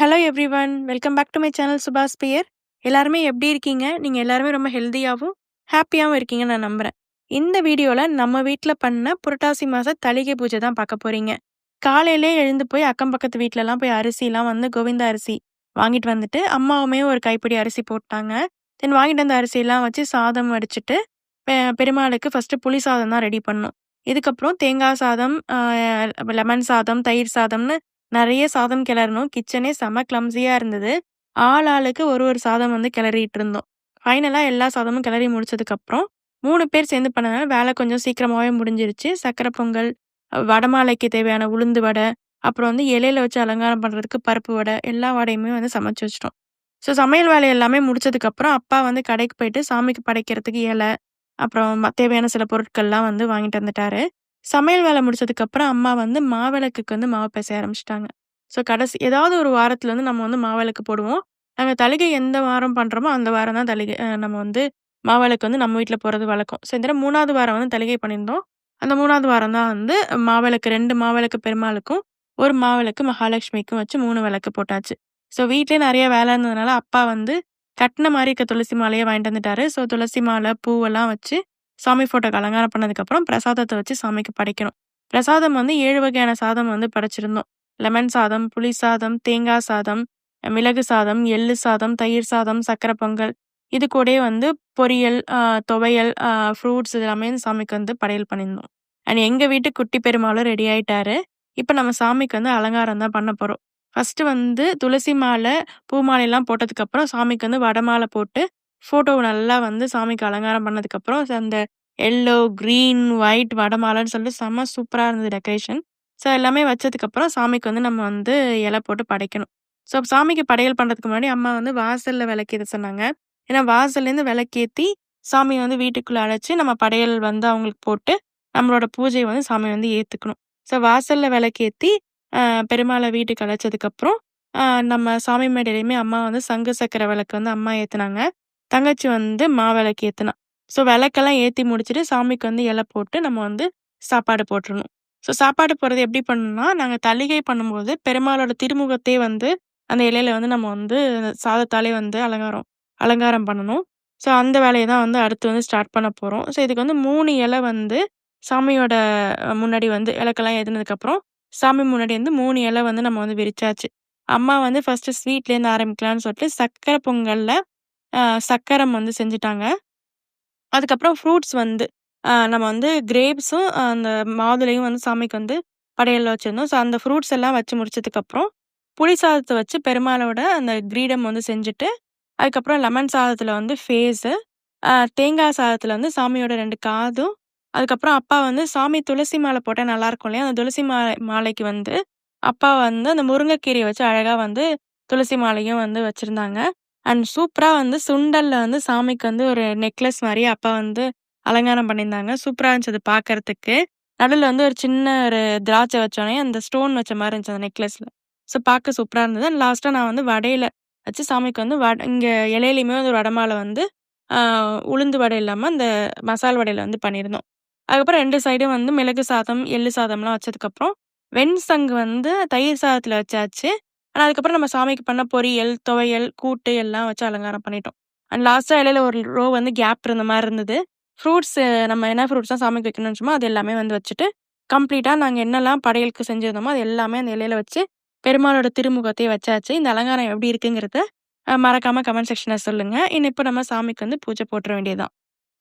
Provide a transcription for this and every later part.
Hello every one welcome back to my channel Subash pier எல்லாருமே எப்படி இருக்கீங்க? நீங்கள் எல்லாருமே ரொம்ப ஹெல்த்தியாகவும் ஹாப்பியாகவும் இருக்கீங்கன்னு நான் நம்புகிறேன் இந்த வீடியோவில் நம்ம வீட்டில் பண்ண புரட்டாசி மாத தளிகை பூஜை தான் பார்க்க போகிறீங்க காலையிலே எழுந்து போய் அக்கம் பக்கத்து வீட்டிலலாம் போய் அரிசிலாம் வந்து கோவிந்த அரிசி வாங்கிட்டு வந்துட்டு அம்மாவுமே ஒரு கைப்பிடி அரிசி போட்டாங்க. தென் வாங்கிட்டு வந்த அரிசியெல்லாம் வச்சு சாதம் வடிச்சிட்டு பெ- பெருமாளுக்கு ஃபஸ்ட்டு புளி சாதம் தான் ரெடி பண்ணோம் இதுக்கப்புறம் தேங்காய் சாதம் லெமன் சாதம் தயிர் சாதம்னு நிறைய சாதம் கிளறணும். கிச்சனே செம கிளம்ஸியாக இருந்தது. ஆள் ஆளுக்கு ஒரு ஒரு சாதம் வந்து கிளறிட்டு இருந்தோம். ஃபைனலாக எல்லா சாதமும் கிளறி முடிச்சதுக்கப்புறம் மூணு பேர் சேர்ந்து பண்ணனால வேலை கொஞ்சம் சீக்கிரமாகவே முடிஞ்சிருச்சு. சக்கரை பொங்கல் வடமாலைக்கு தேவையான உளுந்து வடை அப்புறம் வந்து இலையில வச்சு அலங்காரம் பண்ணுறதுக்கு பருப்பு வடை எல்லா வடையுமே வந்து சமைச்சு வச்சிட்டோம். ஸோ சமையல் வேலை எல்லாமே முடிச்சதுக்கப்புறம் அப்பா வந்து கடைக்கு போயிட்டு சாமிக்கு படைக்கிறதுக்கு இலை அப்புறம் ம- தேவையான சில பொருட்கள்லாம் வந்து வாங்கிட்டு வந்துட்டாரு. சமையல் வேலை முடிச்சதுக்கப்புறம் அம்மா வந்து மாவிளக்குக்கு வந்து மாவு பிசைய ஆரம்பிச்சிட்டாங்க. ஸோ கடைசி ஏதாவது ஒரு வாரத்துல வந்து நம்ம வந்து மாவிளக்கு போடுவோம். நாங்கள் தலிகை எந்த வாரம் பண்ணுறோமோ அந்த வாரம் தான் தலிகை நம்ம வந்து மாவிளக்கு வந்து நம்ம வீட்டில் போகிறது வழக்கம். ஸோ இந்த மூணாவது வாரம் வந்து தலிகை பண்ணியிருந்தோம். அந்த மூணாவது வாரம் தான் வந்து மாவிளக்கு ரெண்டு மாவிளக்கு பெருமாளுக்கும் ஒரு மாவிளக்கு மகாலட்சுமிக்கும் வச்சு மூணு விளக்கு போட்டாச்சு. ஸோ வீட்லயே நிறைய வேலை இருந்ததுனால அப்பா வந்து கட்டின மாதிரி இருக்க துளசி மாலையை வாங்கிட்டு வந்துட்டாரு. ஸோ துளசி மாலை பூவெல்லாம் வச்சு சாமி ஃபோட்டோக்கு அலங்காரம் பண்ணதுக்கப்புறம் பிரசாதத்தை வச்சு சாமிக்கு படைக்கணும். பிரசாதம் வந்து ஏழு வகையான சாதம் வந்து படைச்சிருந்தோம். லெமன் சாதம் புளி சாதம் தேங்காய் சாதம் மிளகு சாதம் எள்ளு சாதம் தயிர் சாதம் சக்கரை பொங்கல். இது கூடயே வந்து பொரியல் துவையல் ஃப்ரூட்ஸ் எல்லாமே சாமிக்கு வந்து படையல் பண்ணியிருந்தோம். அண்ட் எங்கள் வீட்டு குட்டி பெருமாளும் ரெடி ஆயிட்டாரு. இப்போ நம்ம சாமிக்கு வந்து அலங்காரம் தான் பண்ண போகிறோம் ஃபர்ஸ்ட் வந்து துளசி மாலை பூ மாலையெல்லாம் போட்டதுக்கப்புறம் சாமிக்கு வந்து வடமாலை போட்டு ஃபோட்டோவை நல்லா வந்து சாமிக்கு அலங்காரம் பண்ணதுக்கப்புறம் அந்த எல்லோ க்ரீன் ஒயிட் வடமாலைன்னு சொல்லிட்டு செம்ம சூப்பராக இருந்தது டெக்கரேஷன் ஸோ எல்லாமே வச்சதுக்கப்புறம் சாமிக்கு வந்து நம்ம வந்து இலை போட்டு படைக்கணும். ஸோ சாமிக்கு படையல் பண்ணுறதுக்கு முன்னாடி அம்மா வந்து வாசலில் விளக்கேற்ற சொன்னாங்க. ஏன்னா வாசல்லேருந்து விளக்கேற்றி சாமியை வந்து வீட்டுக்குள்ளே அழைச்சி நம்ம படையல் வந்து அவங்களுக்கு போட்டு நம்மளோட பூஜையை வந்து சாமி வந்து ஏற்றுக்கணும் ஸோ வாசலில் விளக்கேற்றி பெருமாளை வீட்டுக்கு அழைச்சதுக்கப்புறம் நம்ம சாமி மேடையிலையுமே அம்மா வந்து சங்கு சக்கரை விளக்கு வந்து அம்மா ஏற்றுனாங்க தங்கச்சி வந்து மாவிளக்கு ஏற்றுனா ஸோ விளக்கெல்லாம் ஏற்றி முடிச்சுட்டு சாமிக்கு வந்து இலை போட்டு நம்ம வந்து சாப்பாடு போட்டுடணும் ஸோ சாப்பாடு போடுறது எப்படி பண்ணணும்னா நாங்கள் தளிகை பண்ணும்போது பெருமாளோட திருமுகத்தையே வந்து அந்த இலையில வந்து நம்ம வந்து சாதத்தாலே வந்து அலங்காரம் அலங்காரம் பண்ணணும். ஸோ அந்த வேலையை தான் வந்து அடுத்து வந்து ஸ்டார்ட் பண்ண போகிறோம் ஸோ இதுக்கு வந்து மூணு இலை வந்து சாமியோட முன்னாடி வந்து இலக்கெல்லாம் எதுனதுக்கப்புறம் சாமி முன்னாடி வந்து மூணு இலை வந்து நம்ம வந்து விரிச்சாச்சு. அம்மா வந்து ஃபஸ்ட்டு ஸ்வீட்லேருந்து ஆரம்பிக்கலாம்னு சொல்லிட்டு சக்கரை பொங்கலில் சக்கரம் வந்து செஞ்சுட்டாங்க. அதுக்கப்புறம் ஃப்ரூட்ஸ் வந்து நம்ம வந்து கிரேப்ஸும் அந்த மாதுளையும் வந்து சாமிக்கு வந்து படையல்ல வச்சிருந்தோம். ஸோ அந்த ஃப்ரூட்ஸ் எல்லாம் வச்சு முடிச்சதுக்கப்புறம் புளி சாதத்தை வச்சு பெருமாளோட அந்த கிரீடம் வந்து செஞ்சுட்டு அதுக்கப்புறம் லெமன் சாதத்தில் வந்து ஃபேஸு தேங்காய் சாதத்தில் வந்து சாமியோட ரெண்டு காதும் அதுக்கப்புறம் அப்பா வந்து சாமி துளசி மாலை போட்டால் நல்லாயிருக்கும் இல்லையா? அந்த துளசி மாலை மாலைக்கு வந்து அப்பா வந்து அந்த முருங்கைக்கீரையை வச்சு அழகாக வந்து துளசி மாலையும் வந்து வச்சுருந்தாங்க. அண்ட் சூப்பராக வந்து சுண்டல்ல வந்து சாமிக்கு வந்து ஒரு நெக்லஸ் மாதிரி அப்பா வந்து அலங்காரம் பண்ணியிருந்தாங்க. சூப்பராக இருந்துச்சு அது பார்க்கறதுக்கு நடுவில் வந்து ஒரு சின்ன ஒரு திராட்சை வச்சோடனே அந்த ஸ்டோன் வச்ச மாதிரி இருந்துச்சு அந்த நெக்லஸில். ஸோ பார்க்க சூப்பராக இருந்தது. அண்ட் லாஸ்ட்டாக நான் வந்து வடையில் வச்சு சாமிக்கு வந்து வட இங்கே இலையிலையுமே வந்து ஒரு வடமாலை வந்து உளுந்து வடை இல்லாமல் அந்த மசால் வடையில் வந்து பண்ணியிருந்தோம். அதுக்கப்புறம் ரெண்டு சைடும் வந்து மிளகு சாதம் எள்ளு சாதம்லாம் வச்சதுக்கப்புறம் வெண் சங்கு வந்து தயிர் சாதத்தில் வச்சாச்சு. ஆனால் அதுக்கப்புறம் நம்ம சாமிக்கு பண்ண பொரியல் துவையல் கூட்டு எல்லாம் வச்சு அலங்காரம் பண்ணிட்டோம். அண்ட் லாஸ்ட்டாக இலையில ஒரு ரோ வந்து கேப் இருந்த மாதிரி இருந்தது. ஃப்ரூட்ஸ் நம்ம என்ன ஃப்ரூட்ஸ்லாம் சாமிக்கு வைக்கணும்னு சும்மா அது எல்லாமே வந்து வச்சுட்டு கம்ப்ளீட்டாக நாங்கள் என்னெல்லாம் படையலுக்கு செஞ்சிருந்தோமோ அது எல்லாமே அந்த இலையில வச்சு பெருமாளோட திருமுகத்தையே வச்சாச்சு. இந்த அலங்காரம் எப்படி இருக்குங்கிறத மறக்காமல் கமெண்ட் செக்ஷனில் சொல்லுங்கள் இன்னும் இப்போ நம்ம சாமிக்கு வந்து பூஜை போட்டுற வேண்டியதுதான்.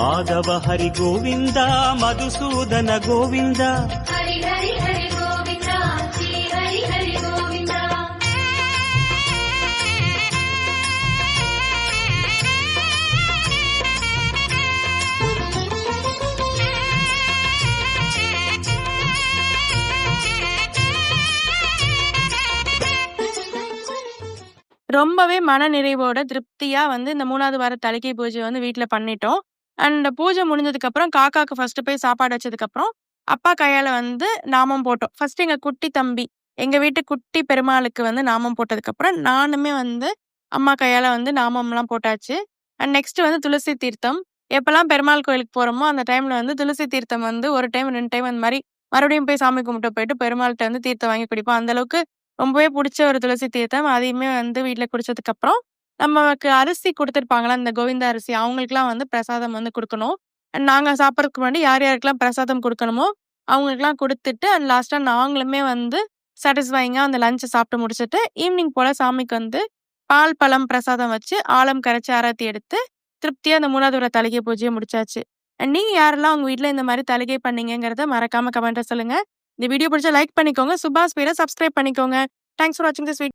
மாதவ ஹரி கோவிந்தா மதுசூதன கோவிந்தா ரொம்பவே மன நிறைவோட திருப்தியா வந்து இந்த மூணாவது வார தலைக்கை பூஜை வந்து வீட்டில் பண்ணிட்டோம். அண்ட் பூஜை முடிஞ்சதுக்கப்புறம் காக்காக்கு ஃபர்ஸ்ட்டு போய் சாப்பாடு வச்சதுக்கப்புறம், அப்பா கையால வந்து நாமம் போட்டோம். ஃபர்ஸ்ட் எங்க குட்டி தம்பி, எங்க வீட்டு குட்டி பெருமாளுக்கு வந்து நாமம் போட்டதுக்கப்புறம், நானுமே வந்து அம்மா கையால வந்து நாமம்லாம் போட்டாச்சு. அண்ட் நெக்ஸ்ட் வந்து துளசி தீர்த்தம். எப்போல்லாம் பெருமாள் கோயிலுக்கு போறோமோ, அந்த டைம்ல வந்து துளசி தீர்த்தம் வந்து ஒரு டைம், ரெண்டு டைம் அந்த மாதிரி மறுபடியும் போய் சாமி கும்பிட்டு போயிட்டு பெருமாள்கிட்ட வந்து தீர்த்தம் வாங்கி குடிப்போம். அந்த அளவுக்கு ரொம்பவே பிடிச்ச ஒரு துளசி தீர்த்தம். அதையுமே வந்து வீட்டில் குடிச்சதுக்கப்புறம், நமக்கு அரிசி கொடுத்துருப்பாங்களா இந்த கோவிந்தா அரிசி அவங்களுக்குலாம் வந்து பிரசாதம் வந்து கொடுக்கணும் அண்ட் நாங்கள் சாப்பிட்றதுக்கு முன்னாடி யார் யாருக்கெல்லாம் பிரசாதம் கொடுக்கணுமோ அவங்களுக்குலாம் கொடுத்துட்டு அண்ட் லாஸ்ட்டாக நாங்களுமே வந்து சாட்டிஸ்ஃபைங்காக அந்த லஞ்சை சாப்பிட்டு முடிச்சுட்டு, ஈவினிங் போல் சாமிக்கு வந்து பால், பழம் பிரசாதம் வச்சு, ஆழம் கரைச்சி ஆராத்தி எடுத்து, திருப்தியாக அந்த 3வது வார தலைகை பூஜையை முடிச்சாச்சு. அண்ட் நீங்கள் யாரெல்லாம் உங்கள் வீட்டில் இந்த மாதிரி தலைகை பண்ணீங்கங்கிறத மறக்காமல் கமெண்ட்டை சொல்லுங்க. இந்த வீடியோ பிடிச்சா லைக் பண்ணிக்கோங்க. சுபாஸ் பேரை சப்ஸ்கிரைப் பண்ணிக்கோங்க. தேங்க்ஸ் ஃபார் வாட்சிங் திஸ் வீடியோ.